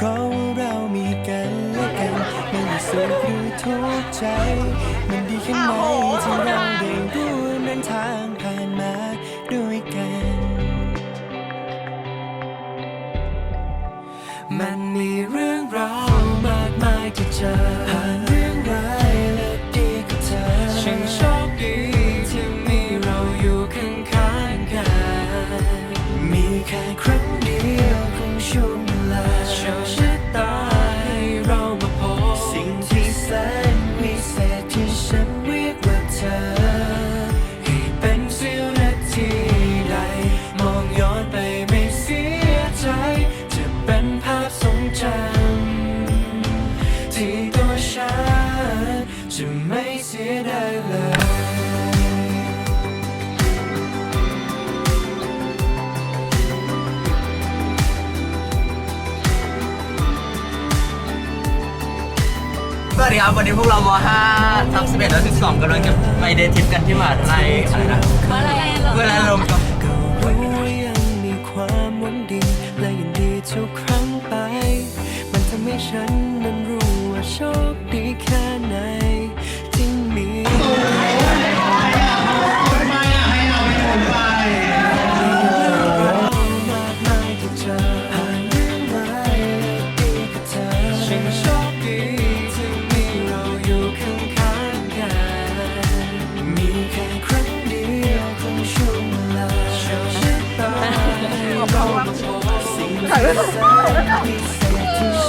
เพราะว่าเรามีกันและกันไม่ว่าสุขหรือทุกข์ใจ มันดีแค่ไหนที่เราได้ร่วมเดินทางผ่านมาด้วยกัน มันมีเรื่องราวมากมายที่เจอผ่านเรื่องร้ายและดีกับเธอช่างโชคดีที่มีเราอยู่ข้างๆกัน มีแค่ครั้ง ครับ วันนี้พวกเรามาทับสิบเอ็ดและองกำลังจะไปเดททริปกันที่มหาวิทยาลัยอะไรนะเมื่อไรเมื่อไรลมกับฉัน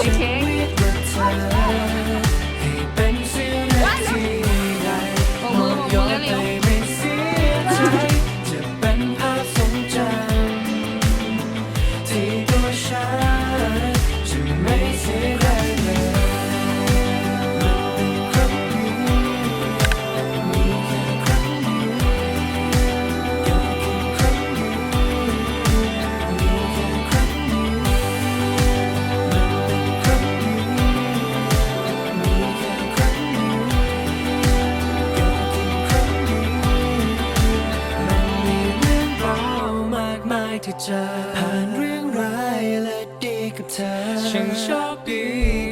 okay. ที่เจอผ่านเรื่องร้ายและดีกับเธอช่างโชคดี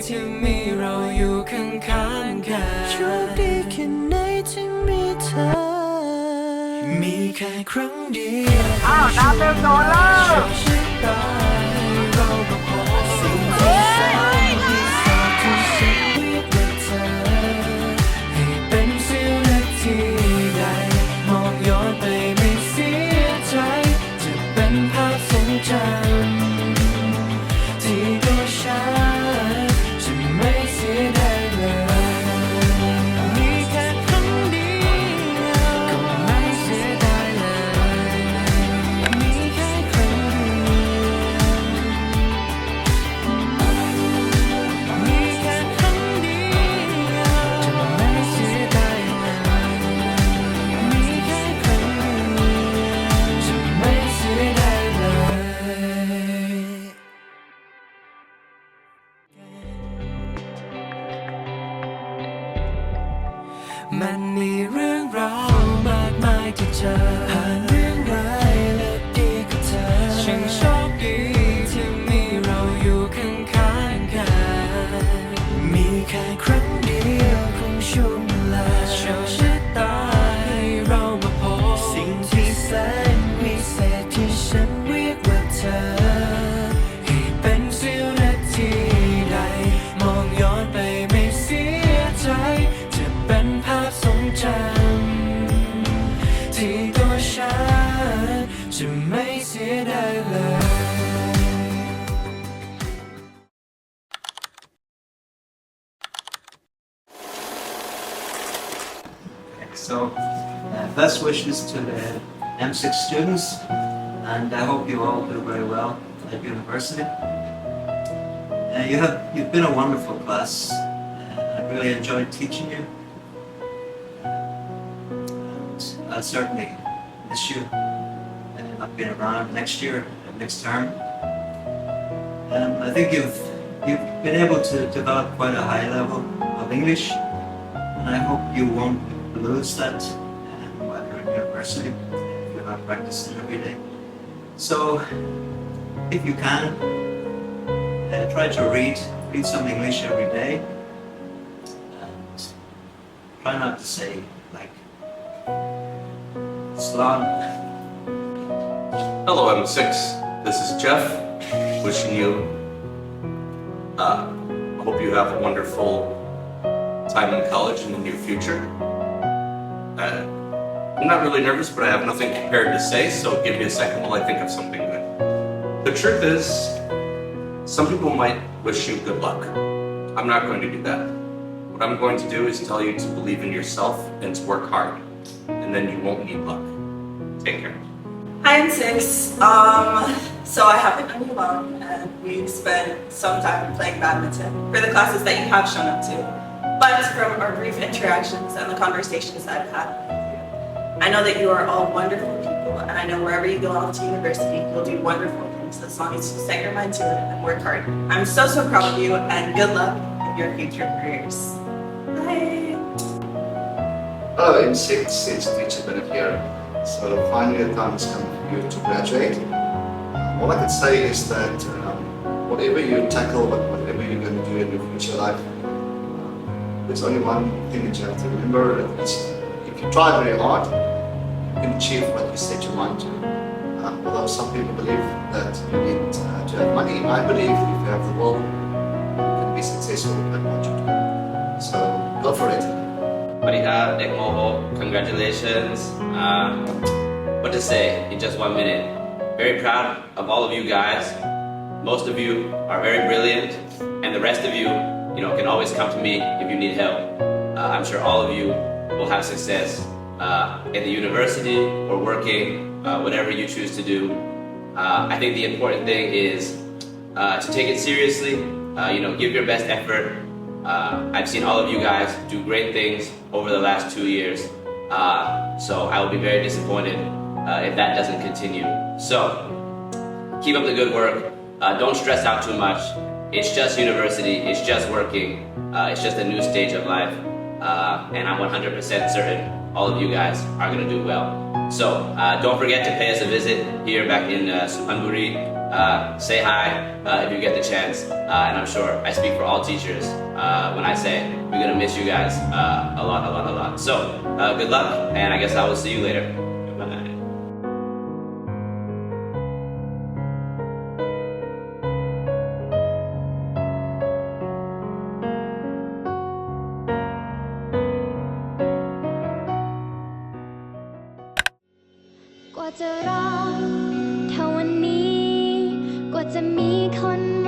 ที่มีเราอยู่ข้างๆกันโชคดีแค่ไหนที่มีเธอ มีแค่ครั้งเดียวอ้าวน้ำเต็มโดนแล้ว uh, best wishes to the M6 students, and I hope you all do very well at university. Uh, you have you've been a wonderful class. Uh, I really enjoyed teaching you. And I'll certainly miss you. Uh, not being around next year, next term. Um, I think you've you've been able to develop quite a high level of English, and I hope you won't lose that um, while you're in university if you're not practicing every day. So, if you can, uh, try to read read some English every day, and try not to say like slog. Hello, M6. This is Jeff, wishing you. Uh, I hope you have a wonderful time in college in the near future. Uh, I'm not really nervous, but I have nothing prepared to say, so give me a second while I think of something good. The truth is, some people might wish you good luck. I'm not going to do that. What I'm going to do is tell you to believe in yourself and to work hard, and then you won't need luck. Take care. Hi, I'm Six. Um, so I haven't you long, and we've spent some time playing badminton for the classes that you have shown up to. But from our brief interactions and the conversations I've had I know that you are all wonderful people, and I know wherever you go off to university, you'll do wonderful things as long as you set your mind to it and work hard. I'm so, so proud of you, and good luck in your future careers. Bye. Hello, in six, it's teacher Bennett here. So finally the time has come for you to graduate. Um, all I can say is that um, whatever you tackle, whatever you're going to do in your future life, there's only one thing that you have to remember. if you try very hard, you can achieve what you set your mind to. Uh, although some people believe that you need uh, to have money, I believe if you have the will, you can be successful at what you do. So go for it. Marita, Dek Moho, congratulations. Um, what to say in just one minute? Very proud of all of you guys. Most of you are very brilliant, and the rest of you you know can always come to me if you need help uh, I'm sure all of you will have success uh, in the university or working uh, whatever you choose to do uh, I think the important thing is uh, to take it seriously uh, you know give your best effort I've seen all of you guys do great things over the last two years, so I will be very disappointed if that doesn't continue. So, keep up the good work. Don't stress out too much. It's just university, it's just working, uh, it's just a new stage of life, uh, and I'm 100% certain all of you guys are going to do well. So, uh, don't forget to pay us a visit here back in uh, Suphanburi. Uh, say hi uh, if you get the chance, uh, and I'm sure I speak for all teachers when I say we're gonna miss you guys a lot, a lot, a lot. So, good luck, and I guess I will see you later. ทน